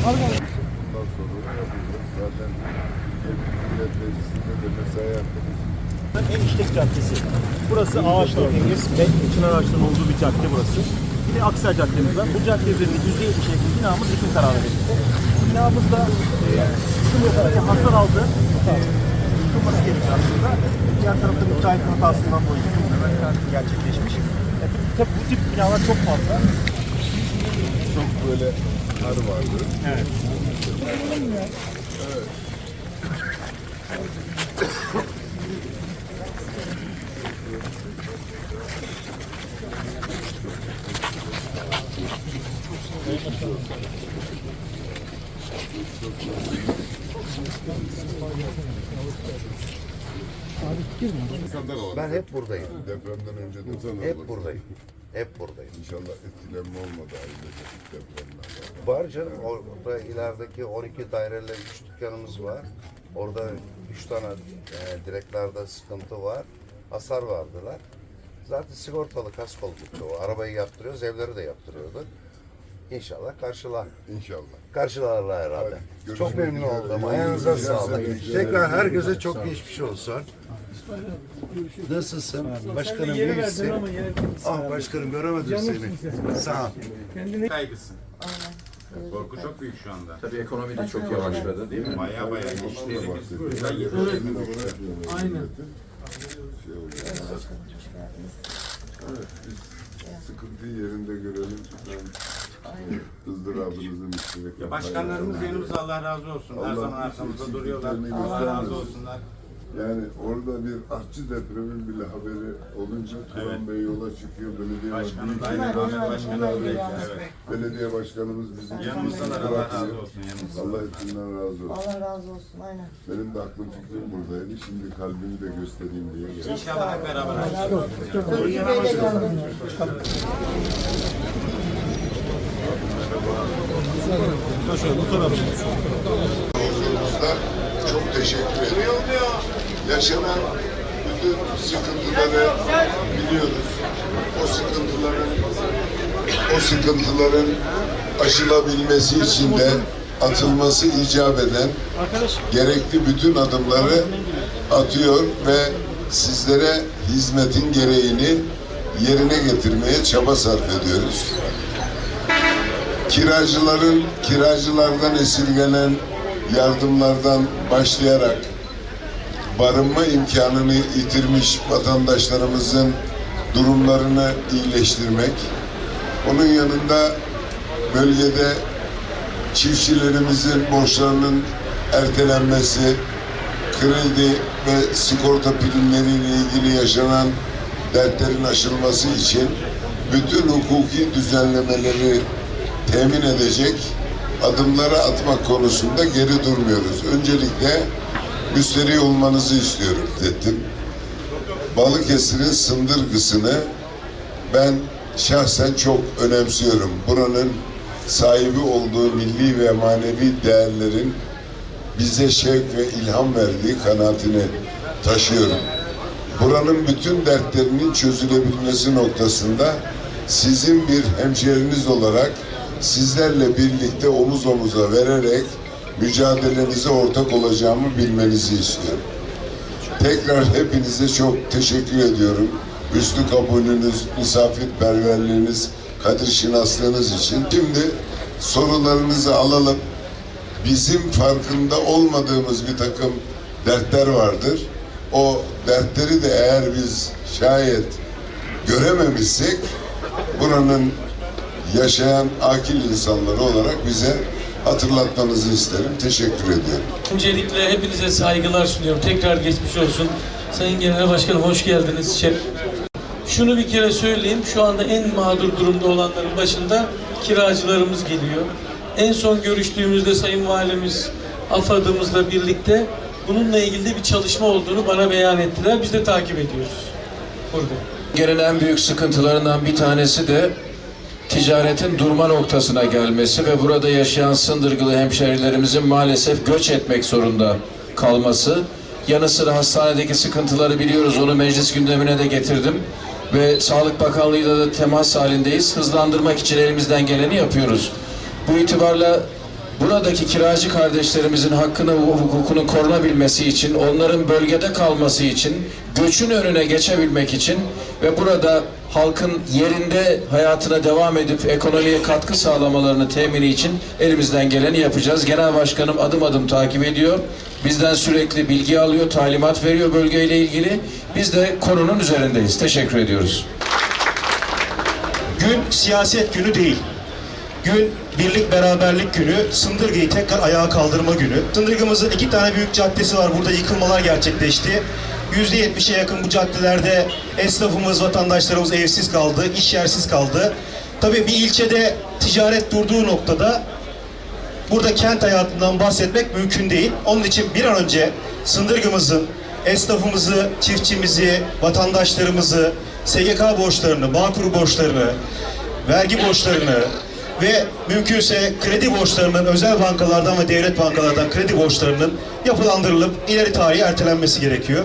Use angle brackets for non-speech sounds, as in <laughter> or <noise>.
Bundan sonra yapacağız. Zaten Millet Meclisi'nde de mesai yaptık. En işlek caddesi. Burası ağaçlı temiz ve çınar ağaçların olduğu bir cadde burası. Bir de Aksel Caddemiz var. Bu cadde üzerinde %70'lik bir binamız yıkım kararı verildi. Binamız da e, yıkım yaparken hasar aldı. Yıkılması gerekiyor aslında. Diğer tarafta müteahhit hatasından dolayı gerçekleşmiş. E, tabii bu tip binalar çok fazla. Çok böyle kar vardı. Evet. <laughs> Ben hep buradayım. Depremden önce de Hep buradayım. Hep buradayım. İnşallah etkilenme olmadı ailecek depremlerden. Var canım orada ilerideki 12 daireli 3 dükkanımız var. Orada 3 tane e, direklerde sıkıntı var. Hasar vardılar. Zaten sigortalı kask olduk çoğu. Arabayı yaptırıyoruz, evleri de yaptırıyorduk. İnşallah karşılar. İnşallah. Karşılarlar herhalde. Çok memnun üzere. oldum. Ayağınıza sağlık. Tekrar herkese çok geçmiş olsun. Nasılsın? Başkanım iyi misin? Ah başkanım göremedim seni. Sağ ol. kaygısı. Korku çok büyük şu anda. Tabii ekonomi de çok yavaşladı değil mi? Baya baya işlerimiz Aynen. Şey oluyor. Evet, biz sıkıntıyı yerinde görelim. Ben ızdırabınızı müşterek yapmaya Başkanlarımız yanımızda Allah razı olsun. Her zaman arkamızda duruyorlar. Allah razı olsunlar. Yani orada bir artçı depremin bile haberi olunca Turan Bey yola çıkıyor. Belediye Başkanım da Başkanı- aynı Ahmet Başkanım da evet. Belediye başkanımız bizim Yanımızdalar Allah razı olsun yanımızda. Allah hepsinden razı olsun. Allah razı olsun aynen. Benim de aklım fikrim buradaydı. Şimdi kalbimi de göstereyim diye geldim. İnşallah hep beraber. Huzurunuzda çok teşekkür ederim. Yaşanan bütün sıkıntıları biliyoruz. O sıkıntıların o sıkıntıların aşılabilmesi için de atılması icap eden gerekli bütün adımları atıyor ve sizlere hizmetin gereğini yerine getirmeye çaba sarf ediyoruz kiracıların kiracılardan esirgenen yardımlardan başlayarak barınma imkanını yitirmiş vatandaşlarımızın durumlarını iyileştirmek, onun yanında bölgede çiftçilerimizin borçlarının ertelenmesi, kredi ve sigorta primleriyle ilgili yaşanan dertlerin aşılması için bütün hukuki düzenlemeleri temin edecek adımları atmak konusunda geri durmuyoruz. Öncelikle müsterih olmanızı istiyorum dedim. Balıkesir'in sındırgısını ben şahsen çok önemsiyorum. Buranın sahibi olduğu milli ve manevi değerlerin bize şevk ve ilham verdiği kanaatini taşıyorum. Buranın bütün dertlerinin çözülebilmesi noktasında sizin bir hemşeriniz olarak sizlerle birlikte omuz omuza vererek mücadelenize ortak olacağımı bilmenizi istiyorum. Tekrar hepinize çok teşekkür ediyorum. Üstü kabulünüz, misafirperverliğiniz, kadir şinaslığınız için. Şimdi sorularınızı alalım. Bizim farkında olmadığımız bir takım dertler vardır. O dertleri de eğer biz şayet görememişsek buranın yaşayan akil insanları olarak bize hatırlatmanızı isterim. Teşekkür ediyorum. Öncelikle hepinize saygılar sunuyorum. Tekrar geçmiş olsun. Sayın Genel Başkanım hoş geldiniz. Şunu bir kere söyleyeyim. Şu anda en mağdur durumda olanların başında kiracılarımız geliyor. En son görüştüğümüzde Sayın Valimiz AFAD'ımızla birlikte bununla ilgili de bir çalışma olduğunu bana beyan ettiler. Biz de takip ediyoruz. Burada. Gelen en büyük sıkıntılarından bir tanesi de ticaretin durma noktasına gelmesi ve burada yaşayan sındırgılı hemşehrilerimizin maalesef göç etmek zorunda kalması. Yanı sıra hastanedeki sıkıntıları biliyoruz. Onu meclis gündemine de getirdim. Ve Sağlık Bakanlığı'yla da temas halindeyiz. Hızlandırmak için elimizden geleni yapıyoruz. Bu itibarla buradaki kiracı kardeşlerimizin hakkını ve hukukunun korunabilmesi için, onların bölgede kalması için, göçün önüne geçebilmek için ve burada halkın yerinde hayatına devam edip ekonomiye katkı sağlamalarını temini için elimizden geleni yapacağız. Genel Başkanım adım adım takip ediyor. Bizden sürekli bilgi alıyor, talimat veriyor bölgeyle ilgili. Biz de konunun üzerindeyiz. Teşekkür ediyoruz. Gün siyaset günü değil. Gün birlik beraberlik günü, Sındırgı'yı tekrar ayağa kaldırma günü. Sındırgı'mızın iki tane büyük caddesi var. Burada yıkılmalar gerçekleşti. Yüzde yetmişe yakın bu caddelerde esnafımız, vatandaşlarımız evsiz kaldı, iş yersiz kaldı. Tabii bir ilçede ticaret durduğu noktada burada kent hayatından bahsetmek mümkün değil. Onun için bir an önce Sındırgı'mızın esnafımızı, çiftçimizi, vatandaşlarımızı, SGK borçlarını, Bağkur borçlarını, vergi borçlarını ve mümkünse kredi borçlarının özel bankalardan ve devlet bankalardan kredi borçlarının yapılandırılıp ileri tarihe ertelenmesi gerekiyor.